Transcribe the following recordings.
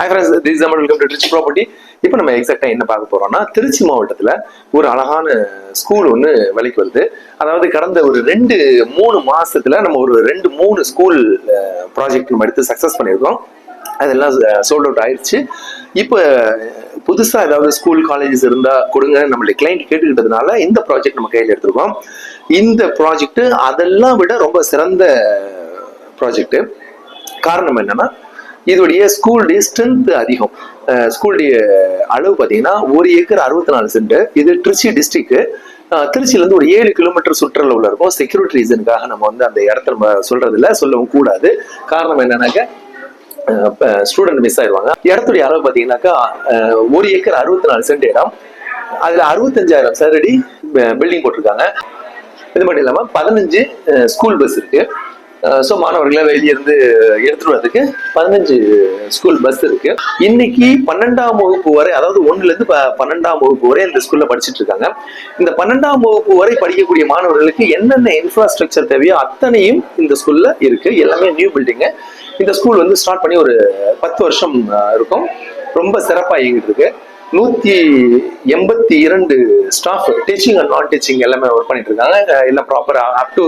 Hi friends this welcome to rich property இப்போ நம்ம எக்ஸாக்டாக என்ன பார்க்க போகிறோம்னா திருச்சி மாவட்டத்தில் ஒரு அழகான ஸ்கூல் ஒன்று விலைக்கு வருது. அதாவது கடந்த ஒரு ரெண்டு மூணு மாதத்தில் நம்ம ஒரு ரெண்டு மூணு ஸ்கூல் ப்ராஜெக்ட் நம்ம எடுத்து சக்ஸஸ் பண்ணியிருக்கோம். அதெல்லாம் சோல்ட் அவுட் ஆயிடுச்சு இப்போ புதுசாக ஏதாவது ஸ்கூல் காலேஜஸ் இருந்தால் கொடுங்க. நம்மளுடைய கிளைண்ட் கேட்டுக்கிட்டதுனால இந்த ப்ராஜெக்ட் நம்ம கையில் எடுத்துருக்கோம். இந்த ப்ராஜெக்ட் அதெல்லாம் விட ரொம்ப சிறந்த ப்ராஜெக்ட் காரணம் என்னன்னா இதோடைய ஸ்கூலுடைய ஸ்ட்ரென்த் அதிகம். ஸ்கூலுடைய அளவு பார்த்தீங்கன்னா ஒரு ஏக்கர் அறுபத்தி நாலு சென்ட் இது திருச்சி டிஸ்ட்ரிக்ட் திருச்சியிலேருந்து ஒரு ஏழு கிலோமீட்டர் சுற்றளவுல இருக்கும். செக்யூரிட்டி ரீசனுக்காக நம்ம வந்து அந்த இடத்த நம்ம சொல்றது இல்லை சொல்லவும் கூடாது. காரணம் என்னன்னாக்க ஸ்டூடெண்ட் மிஸ் ஆயிடுவாங்க. இடத்துடைய அளவு பார்த்தீங்கன்னாக்கா அஹ், ஒரு ஏக்கர் அறுபத்தி நாலு சென்ட் இடம். அதில் அறுபத்தஞ்சாயிரம் சதுரடி பில்டிங் போட்டிருக்காங்க. இது மட்டும் இல்லாமல் பதினஞ்சு ஸ்கூல் பஸ் இருக்கு. ஸோ மாணவர்களை வெளியே இருந்து எடுத்துட்டு வரதுக்கு பதினஞ்சு ஸ்கூல் பஸ் இருக்கு. இன்னைக்கு பன்னெண்டாம் வகுப்பு வரை அதாவது ஒன்றுலேருந்து பன்னெண்டாம் வகுப்பு வரை இந்த ஸ்கூல்ல படிச்சுட்டு இருக்காங்க. இந்த பன்னெண்டாம் வகுப்பு வரை படிக்கக்கூடிய மாணவர்களுக்கு என்னென்ன இன்ஃப்ராஸ்ட்ரக்சர் தேவையோ அத்தனையும் இந்த ஸ்கூல்ல இருக்கு. எல்லாமே நியூ பில்டிங்கு இந்த ஸ்கூல் வந்து ஸ்டார்ட் பண்ணி ஒரு பத்து வருஷம் இருக்கும். ரொம்ப சிறப்பாக இயங்கிட்டு இருக்கு. நூத்தி எண்பத்தி இரண்டு staff teaching and non teaching எல்லாமே ஒர்க் பண்ணிட்டு இருக்காங்க எல்லாம் proper up to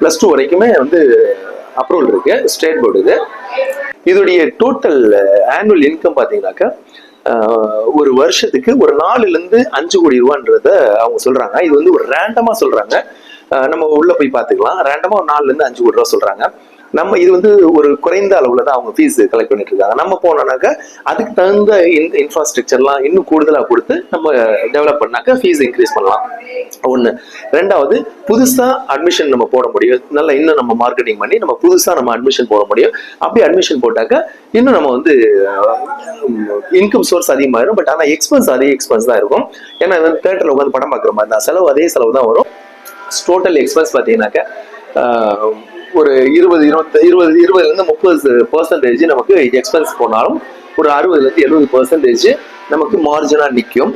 plus two வரைக்குமே வந்து அப்ரூவல் இருக்கு ஸ்டேட் போர்டு இது இதோடைய டோட்டல் ஆனுவல் இன்கம் பார்த்தீங்கன்னாக்கா ஒரு வருஷத்துக்கு ஒரு நாலுல இருந்து அஞ்சு கோடி ரூபான்றத அவங்க சொல்றாங்க. இது வந்து ஒரு ரேண்டமா சொல்றாங்க. நம்ம உள்ள போய் பார்த்துக்கலாம் ரேண்டமா ஒரு நாலுலேருந்து அஞ்சு கோடி ரூபா சொல்றாங்க. நம்ம இது வந்து ஒரு குறைந்த அளவுல தான் அவங்க ஃபீஸ் கலெக்ட் பண்ணிட்டு இருக்காங்க. நம்ம போனோம்னாக்கா அதுக்கு தகுந்த இன் இன்ஃப்ராஸ்ட்ரக்சர்லாம் இன்னும் கூடுதலாக கொடுத்து நம்ம டெவலப் பண்ணாக்க ஃபீஸ் இன்க்ரீஸ் பண்ணலாம். ஒன்று ரெண்டாவது புதுசாக அட்மிஷன் நம்ம போட முடியும். நல்லா இன்னும் நம்ம மார்க்கெட்டிங் பண்ணி நம்ம புதுசாக நம்ம அட்மிஷன் போட முடியும். அப்படி அட்மிஷன் போட்டாக்க இன்னும் நம்ம வந்து இன்கம் சோர்ஸ் அதிகமாகிடும் பட் ஆனால் எக்ஸ்பென்ஸ் அதே எக்ஸ்பென்ஸ் தான் இருக்கும். ஏன்னா தேட்டரில் உட்காந்து படம் பார்க்குற மாதிரி தான். செலவு அதே செலவு தான் வரும். டோட்டல் எக்ஸ்பென்ஸ் பார்த்தீங்கன்னாக்கா ஒரு இருபது இருபத்தி இருபது இருபதுலேருந்து முப்பது பர்சன்டேஜ் நமக்கு எக்ஸ்பென்ஸ் போனாலும் ஒரு அறுபதுலேருந்து எழுபது பர்சன்டேஜ் நமக்கு மார்ஜினாக நிற்கும்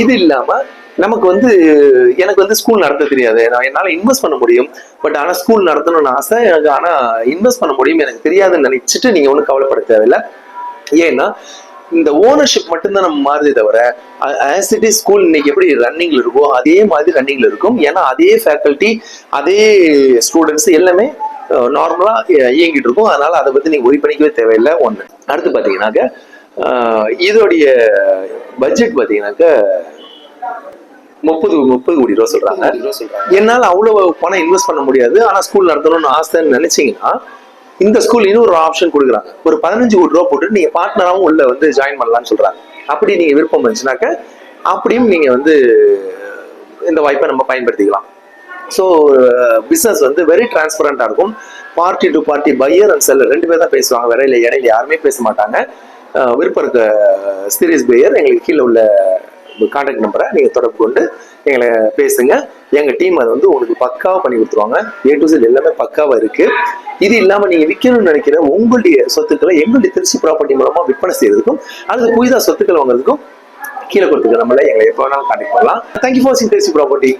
இது இல்லாமல் நமக்கு வந்து எனக்கு வந்து ஸ்கூல் நடத்த தெரியாது. நான் என்னால் இன்வெஸ்ட் பண்ண முடியும். பட் ஆனால் ஸ்கூல் நடத்தணும்னு ஆசை எனக்கு ஆனால் இன்வெஸ்ட் பண்ண முடியும் எனக்கு தெரியாதுன்னு நினைச்சிட்டு நீங்கள் ஒன்றும் கவலைப்பட தேவையில்லை. ஏன்னா இந்த ஓனர்ஷிப் மட்டும்தான் நம்ம மாறுதே தவிர ஆஸ் இட் இஸ் ஸ்கூல் இன்னைக்கு எப்படி ரன்னிங்ல இருக்கோ அதே மாதிரி ரன்னிங்ல இருக்கும். ஏன்னா அதே ஃபேக்கல்ட்டி அதே ஸ்டூடெண்ட்ஸ் எல்லாமே நார்மலா இயங்கிட்டு இருக்கும். அதனால அதை பத்தி நீங்க ஒரி பண்ணிக்கவே தேவையில்லை. ஒண்ணு. அடுத்து பாத்தீங்கன்னாக்க இதோடைய பட்ஜெட் பாத்தீங்கன்னாக்க முப்பது முப்பது கோடி ரூபா சொல்றாங்க. என்னால அவ்வளவு பணம் இன்வெஸ்ட் பண்ண முடியாது. ஆனா ஸ்கூல் நடத்தணும்னு ஆசைன்னு நினைச்சீங்கன்னா இந்த ஸ்கூல் இன்னும் ஒரு ஆப்ஷன் கொடுக்குறாங்க. ஒரு பதினஞ்சு கோடி ரூபா போட்டு நீங்க பார்ட்னராகவும் உள்ள வந்து ஜாயின் பண்ணலாம்னு சொல்றாங்க. அப்படி நீங்க விருப்பம் இருந்துச்சுனாக்க அப்படியும் நீங்க வந்து இந்த வாய்ப்பை நம்ம பயன்படுத்திக்கலாம். ஸோ பிஸ்னஸ் வந்து வெரி டிரான்ஸ்பரண்டா இருக்கும். Party to party buyer and seller ரெண்டு பேர் தான் பேசுவாங்க. வேற இல்லை இடையில யாருமே பேச மாட்டாங்க. விருப்பம் இருக்க சீரியஸ் பையர் எங்களுக்கு கீழே உள்ள கான்டாக்ட் நம்பரை நீங்கள் தொடர்பு கொண்டு எங்களை பேசுங்க. எங்கள் டீம் அதை வந்து உங்களுக்கு பக்காவாக பண்ணி கொடுத்துருவாங்க. ஏ டு சைட் எல்லாமே பக்காவாக இருக்கு. இது இல்லாமல் நீங்கள் விற்கணும்னு நினைக்கிற உங்களுடைய சொத்துக்களை எங்களுடைய திருச்சி ப்ராப்பர்ட்டி மூலமாக விற்பனை செய்யறதுக்கும் அல்லது புதிதாக சொத்துக்கள் வாங்குறதுக்கும் கீழே கொடுத்துக்க நம்மள எங்களை எப்போ வேணாலும் கான்டாக்ட் பண்ணலாம். தேங்க்யூ ஃபார் வாட்சிங் திருச்சி ப்ராப்பர்ட்டி